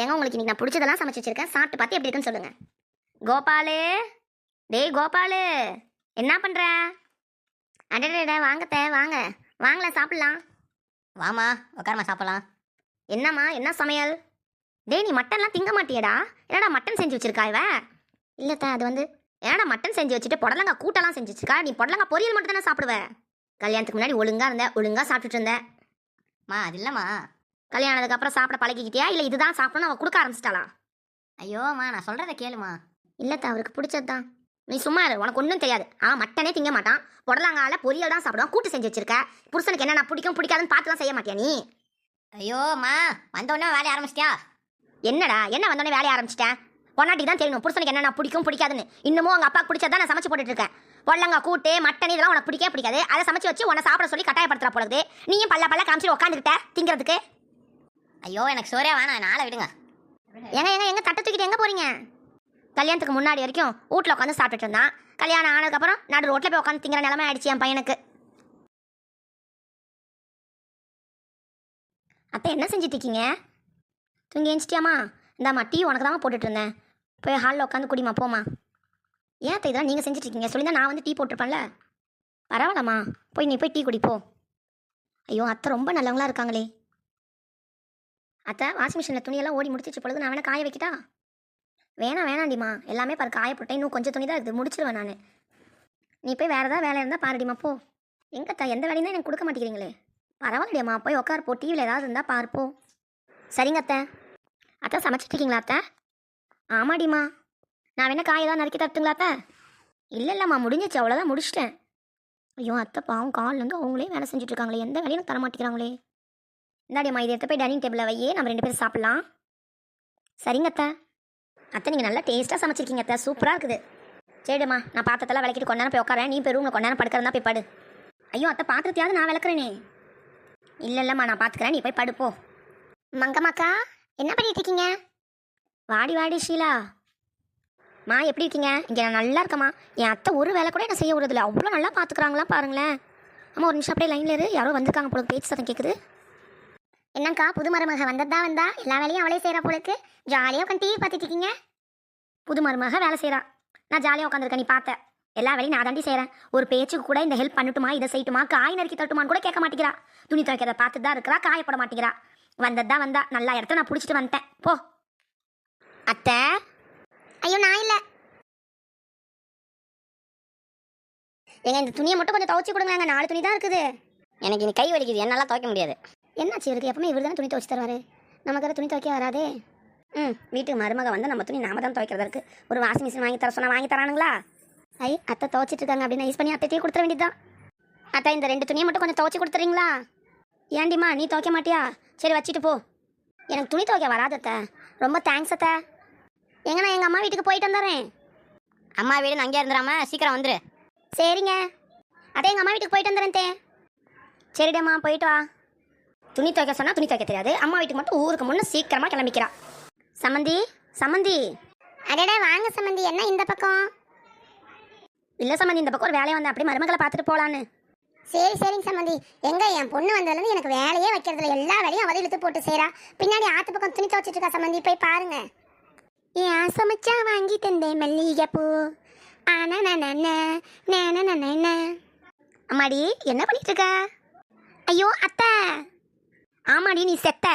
ஏங்க உங்களுக்கு இன்னைக்கு நான் பிடிச்சதெல்லாம் சமைச்சு வச்சிருக்கேன். சாப்பிட்டு பார்த்து எப்படி இருக்குன்னு சொல்லுங்க. கோபாலு டேய் கோபாலு என்ன பண்ணுற அடடே வாங்கத்த வாங்க. வாங்கல சாப்பிட்லாம். வாமா உட்காரமா சாப்பிட்லாம். என்னம்மா என்ன சமையல்? டேய் நீ மட்டன்லாம் திங்க மாட்டியடா. என்னடா மட்டன் செஞ்சு வச்சிருக்கா இவ? இல்லத்த அது வந்து என்னடா மட்டன் செஞ்சு வச்சுட்டு புடலங்கா கூட்டெல்லாம் செஞ்சு வச்சிருக்கா? நீ புடலங்கா பொரியல் மட்டும் தானே சாப்பிடுவ? கல்யாணத்துக்கு முன்னாடி ஒழுங்காக இருந்தேன் ஒழுங்காக சாப்பிட்டுட்டு இருந்தேன் மா அது இல்லைம்மா. கல்யாணத்துக்கு அப்புறம் சாப்பிட பழகிக்கிட்டியா? இல்லை இதுதான் சாப்பிடணும் அவ கொடுக்க ஆரம்பிச்சிட்டாளா? ஐயோம்மா நான் சொல்கிறத கேளுமா. இல்லத்த அவருக்கு பிடிச்சது தான் நீ சும்மா இரு உனக்கு ஒன்றும் தெரியாது. அவன் மட்டனே திங்க மாட்டான். புடலங்கால பொரியல் தான் சாப்பிடுவான். கூட்டு செஞ்சு வச்சிருக்க. புருஷனுக்கு என்னென்ன பிடிக்கும் பிடிக்காதுன்னு பார்த்துலாம் செய்ய மாட்டியா நீ? ஐயோம்மா வந்தோடனே வேலைய ஆரம்பிச்சிட்டியா? என்னடா என்ன வந்தோடனே வேலைய ஆரம்பிச்சிட்டேன்? பொன்னாட்டிக்கு தான் தெரியணும். புருஷனுக்கு என்னென்ன பிடிக்கும் பிடிக்காதுன்னு. இன்னமும் உங்க அப்பாக்கு பிடிச்சதான் நான் சமைச்சு போட்டுட்டு இருக்கேன். பொடலங்கா கூட்டு மட்டன் இதெல்லாம் உனக்கு பிடிக்கவே பிடிக்காது. அதை சமைச்சு வச்சு உன்னை சாப்பிட சொல்லி கட்டாயப்படுத்துற பொழுது நீயும் பல்ல பல்ல காமிச்சு உட்காந்துக்கிட்ட திங்கிறதுக்கு. ஐயோ எனக்கு சோறே வேணாம். நாளை விடுங்க. ஏங்க எங்க எங்க தட்டை தூக்கிட்டு எங்க போறீங்க? கல்யாணத்துக்கு முன்னாடி வரைக்கும் வீட்டில் உட்காந்து சாப்பிட்டுட்டு இருந்தான். கல்யாணம் ஆனதுக்கப்புறம் நடு ரோட்டில் போய் உட்காந்து திங்கிற நிலமை ஆயிடுச்சு என் பையனுக்கு. அத்தை என்ன செஞ்சுட்டு இருக்கீங்க? தூங்கி எழுந்துட்டியாமா இந்தாம்மா டீ உனக்கு தான் போட்டுட்டு இருந்தேன். போய் ஹாலில் உட்காந்து குடிமா போமா ஏன் அத்தை இதெல்லாம் நீங்கள் செஞ்சுட்டு இருக்கீங்க? சொல்லி தான் நான் வந்து டீ போட்டிருப்பேன்ல. பரவாயில்லம்மா. போய் நீ போய் டீ குடிப்போ ஐயோ அத்தை ரொம்ப நல்லவங்களா இருக்காங்களே. அத்தை வாஷிங் மிஷினில் துணியெல்லாம் ஓடி முடிச்சிச்சு பொழுது நான் வேணா காய வைக்கிட்டா? வேணாம் வேணாண்டிம்மா எல்லாமே பாரு காய போட்டேன். இன்னும் கொஞ்சம் துணி தான் இருக்குது. முடிச்சிருவேன் நான். நீ போய் வேறு ஏதாவது வேலை இருந்தால் பாருடிம்மா போ. எங்கத்தா எந்த வேலையும் எனக்கு கொடுக்க மாட்டேங்கிறீங்களே. பரவாயில்லையம்மா. போய் உட்கார் போ. டிவியில் ஏதாவது இருந்தால் பார்ப்போம் சரிங்க அத்தை. அத்தை சமைச்சிட்ருக்கீங்களா அத்தை? ஆமாடிம்மா. நான் வேணா காய் ஏதாவது நறுக்கி தரட்டுங்களா அத்தை? இல்லை இல்லைம்மா. முடிஞ்சிச்சு அவ்வளோதான் முடிச்சிட்டேன். ஐயோ அத்தை பாவம். கால்லேருந்து அவங்களே வேலை செஞ்சுட்ருக்காங்களே எந்த வேலையும் தர மாட்டேங்கிறாங்களே. இந்தாடியம்மா இதை எடுத்து போய் டைனிங் டேபிளில் வையே நம்ம ரெண்டு பேரும் சாப்பிட்லாம். சரிங்க அத்தை. அத்தை நீங்கள் நல்லா டேஸ்ட்டாக சமைச்சிருக்கீங்க அத்தை. சூப்பராக இருக்குது. சரிம்மா நான் பாத்திரத்தெல்லாம் விளக்கிட்டு கொஞ்ச நேரம் போய் உட்காரேன் நீ போய் ரூமில் கொண்டாந்து நேரம் படுக்கிறதா போய் படு. ஐயோ அத்தை பாத்திரத்தையாவது நான் விளக்குறேனே. இல்லை இல்லைம்மா நான் பார்த்துக்கிறேன் நீ போய் படுப்போ மங்கம்மாக்கா என்ன பண்ணிட்டு இருக்கீங்க? வாடி வாடி ஷீலா. மா எப்படி இருக்கீங்க? இங்கே நான் நல்லா இருக்கம்மா. என் அத்தை ஒரு வேலை கூட என்ன செய்ய விடுறதில்ல. அவ்வளோ நல்லா பார்த்துக்குறாங்களா பாருங்களேன். அம்மா ஒரு நிமிஷம் அப்படியே லைனில் இரு. யாரோ வந்திருக்காங்க போல பேச்சு சத்தம் கேட்குது என்னங்கா புது மருமக வந்ததா வந்தா? எல்லா வேலையும் அவளே செய்கிறா போலுக்கு ஜாலியாக உட்காந்து டிவி பார்த்துட்டு இருக்கீங்க? புது மருமக வேலை செய்கிறா நான் ஜாலியாக உட்காந்துருக்கேன் நீ பார்த்த. எல்லா வேலையும் நான் தாண்டி செய்கிறேன் ஒரு பேச்சுக்கு கூட இந்த ஹெல்ப் பண்ணட்டுமா இதை செய்யட்டுமா காய் நறுக்கி தட்டுமான்னு கூட கேட்க மாட்டேங்கிறா. துணி துவைக்கிறத பார்த்து தான் இருக்கிறா காயப்பட மாட்டேங்கிறா. வந்ததா வந்தா நல்லா இடத்த நான் பிடிச்சிட்டு வந்துட்டேன். போ. அத்தை. ஐயோ நான் இல்லை. எங்க இந்த துணியை மட்டும் கொஞ்சம் துவைச்சி கொடுங்க நாலு துணி தான் இருக்குது. எனக்கு இனி கை வலிக்குது. என்னால் துவைக்க முடியாது. என்னாச்சு இவருக்கு எப்பவுமே இவர் தானே துணி துவைச்சு தருவாரு. நமக்கு துணி துவைக்க வராதே. ம் வீட்டுக்கு மருமக வந்து நம்ம துணி நாம தான் துவைக்கிறதா இருக்குது ஒரு வாஷிங் மிஷின் வாங்கி தர சொன்னால் வாங்கி தரானுங்களா? ஐ அத்தை துவைச்சிட்டு இருக்காங்க அப்படின்னு யூஸ் பண்ணி அத்தையே கொடுத்துட வேண்டியதுதான். அத்தை இந்த ரெண்டு துணியை மட்டும் கொஞ்சம் துவைச்சி கொடுத்துறீங்களா? ஏண்டிம்மா நீ துவைக்க மாட்டியா? சரி வச்சுட்டு போ. எனக்கு துணி துவைக்க வராதத்த ரொம்ப தேங்க்ஸ் அத்தை. எங்க எங்கள் அம்மா வீட்டுக்கு போயிட்டு வந்துடுறேன் அம்மா வீடு அங்கேயே இருந்துடாம சீக்கிரம் வந்துடு சரிங்க. அதே எங்கள் அம்மா வீட்டுக்கு போயிட்டு வந்துடுறேன் தே சரிடம்மா போயிட்டு வா. துணி துவைக்க சொன்னால் துணி துவைக்க தெரியாது. அம்மா வீட்டுக்கு மட்டும் ஊருக்கு முன்னே சீக்கிரமாக கிளம்பிக்கிறா. சம்மந்தி சம்மந்தி அடடா வாங்க சம்மந்தி என்ன இந்த பக்கம்? இல்லை சம்மந்தி இந்த பக்கம் ஒரு வேலையை வந்தேன் அப்படியே மருமகளை பார்த்துட்டு போகலான்னு சரி சரிங்க சம்மந்தி எங்க என் பொண்ணு வந்ததுலேருந்து எனக்கு வேலையே வைக்கிறதுல எல்லா வேலையும் அவதி இழுத்து போட்டு செய்றா. பின்னாடி ஆத்து பக்கம் துணி துவைச்சிட்டு இருக்கா சம்மந்தி போய் பாருங்க. ஏன் சமைச்சா வாங்கி தந்தேன் மல்லிகை பூ ஆனா அம்மாடி என்ன பண்ணிட்டு இருக்க? ஐயோ அத்தை. ஆமாடி நீ செத்த